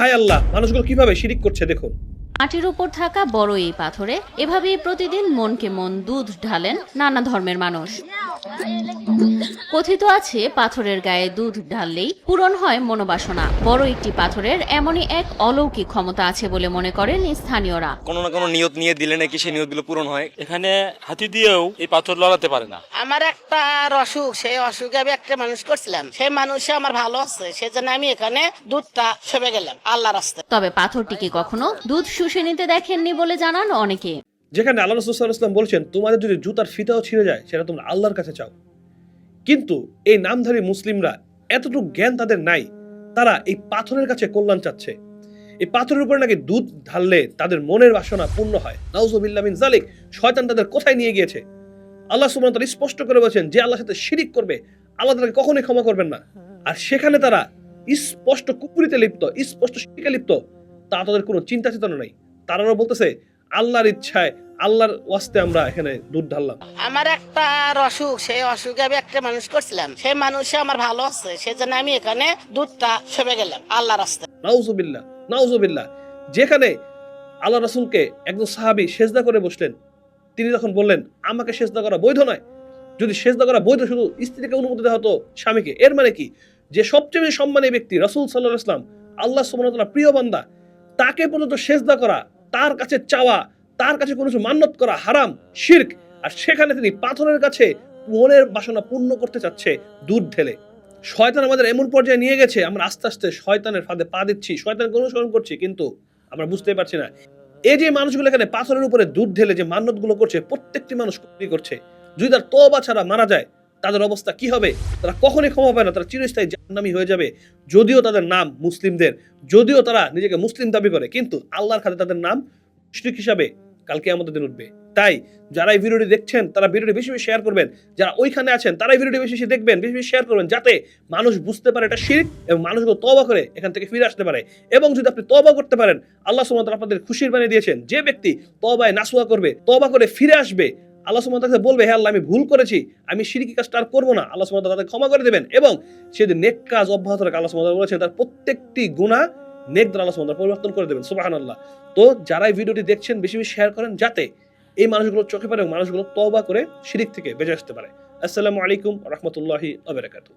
হায় আল্লাহ মানুষগুলো কীভাবে শিরিক করছে দেখুন। মাটির উপর থাকা বড় এই পাথরে এভাবেই প্রতিদিন মনকে মন দুধ ঢালেন নানা ধর্মের মানুষ। কথিত আছে পাথরের গায়ে দুধ ঢাললেই পূরণ হয় মনোবাসনা। বড় একটি পাথরের এমনই এক অলৌকিক ক্ষমতা আছে বলে মনে করেন স্থানীয়রা। কোনো না কোনো নিয়ত নিয়ে দিলে নাকি সেই নিয়তগুলো পূরণ হয়। এখানে হাতি দিয়েও এই পাথর লড়াতে পারে না। আমার একটা আর অসুখ সেই অসুখে আমি একটা মানুষ করছিলাম। সেই মানুষে আমার ভালো আছে সেজন্য আমি এখানে দুধটা সেবে গেলাম আল্লাহ রাস্তায়। তবে পাথরটিকে কখনো দুধ শুষে নিতে দেখেননি বলে জানান অনেকে। যেখানে আল্লাহ ইসলাম বলছেন, তোমাদের যদি জুতার ফিতাও ছিঁড়ে যায়, সেটা তোমরা আল্লাহর কাছে চাও। কিন্তু এই নামধারী মুসলিমরা এতটুকু জ্ঞান তাদের নাই, তারা এই পাথরের কাছে কল্যাণ চাচ্ছে। এই পাথরের উপরে নাকি দুধ ঢাললে তাদের মনের বাসনা পূর্ণ হয়। নাউজুবিল্লাহ মিন জালিক শয়তান তাদের কোথায় নিয়ে গিয়েছে? আল্লাহ ওয়া তাআলা স্পষ্ট করে বলছেন, যে আল্লাহর সাথে শিরিক করবে, আল্লাহ তাদেরকে কখনোই ক্ষমা করবেন না। আর সেখানে তারা স্পষ্ট কুপুরিতে লিপ্ত, স্পষ্ট শিরিকে লিপ্ত তা তাদের কোনো চিন্তা চেতনা নাই। তারাও বলতেছে আল্লাহর ইচ্ছায় আল্লাহর ওয়াস্তে আমরা এখানে দুধ ঢাললাম। আমার একটা অসুখ সেই অসুখে আমি একটা মানুষ করছিলাম। সেই মানুষে আমার ভালো আছে সেজন্য আমি এখানে দুধটা সেবে গেলাম আল্লাহ রাস্তায়। নাউজুবিল্লাহ নাউজুবিল্লাহ। যেখানে আল্লাহ রাসূলকে একজন সাহাবী সেজদা করে বসলেন তিনি তখন বললেন আমাকে সেজদা করা বৈধ নয়। যদি সেজদা করা বৈধ শুধু স্ত্রীকে অনুমতি দেওয়া হতো স্বামীকে এর মানে কি? যে সবচেয়ে বেশি সম্মানী ব্যক্তি রাসূল সাল্লাল্লাহু আলাইহি ইসলাম আল্লাহ সুবহানাহু ওয়া তাআলা প্রিয় বান্দা তাকে পর্যন্ত সেজদা করা, তার কাছে চাওয়া, তার কাছে কোনো কিছু মান্যত করা হারাম, শিরক। আর সেখানে তিনি পাথরের কাছে মনের বাসনা পূর্ণ করতে চাচ্ছে দুধ ঢেলে। শয়তান আমাদের এমন পর্যায়ে নিয়ে গেছে, আমরা আস্তে আস্তে শয়তানের ফাঁদে পা দিচ্ছি শয়তানকে অনুসরণ করছি, কিন্তু আমরা বুঝতেই পারছি না। এই যে মানুষগুলো এখানে পাথরের উপরে দুধ ঢেলে যে মান্যতগুলো করছে, প্রত্যেকটি মানুষ করছে। যদি তার তবা ছাড়া মারা যায় তাদের অবস্থা কি হবে? তারা কখনই ক্ষমা পায় না, তারা চিরস্থায়ী জাহান্নামী হয়ে যাবে। যদিও তাদের নাম মুসলিমদের, যদিও তারা নিজেকে মুসলিম দাবি করে, কিন্তু আল্লাহর খাতে তাদের নাম মুশরিক হিসাবে কালকে আমাদের দিন উঠবে। তাই যারা এই ভিডিওটি দেখছেন, তারা ভিডিওটি বেশি বেশি শেয়ার করবেন। যারা ওইখানে আছেন তারা এই ভিডিওটি বেশি বেশি দেখবেন, বেশি বেশি শেয়ার করবেন, যাতে মানুষ বুঝতে পারে এটা শিরক এবং মানুষগুলো তবা করে এখান থেকে ফিরে আসতে পারে। এবং যদি আপনি তবা করতে পারেন, আল্লাহ সুবহানাহু আপনাদের খুশির বানিয়ে দিয়েছেন, যে ব্যক্তি তবায় নাসুয়া করবে তবা করে ফিরে আসবে আল্লাহ ওয়া তাআলা বলবে হ্যাঁ আল্লাহ, আমি ভুল করেছি, আমি শিরকি কাজটা আর করব না। আল্লাহ ওয়া তাকে ক্ষমা করে দেবেন এবং সে যদি নেক কাজ অব্যাহত রাখে, আল্লাহ তাআলা বলেছেন, তার প্রত্যেকটি গুনাহ নেক দ্বারা আল্লাহ তাআলা পরিবর্তন করে দেবেন। সুবহানাল্লাহ। তো যারা এই ভিডিওটি দেখছেন, বেশি বেশি শেয়ার করেন, যাতে এই মানুষগুলো চোখে পারে এবং মানুষগুলো তওবা করে শিরিক থেকে বেঁচে আসতে পারে। আসসালামু আলাইকুম রহমতুল্লাহি আবরাকাতুহ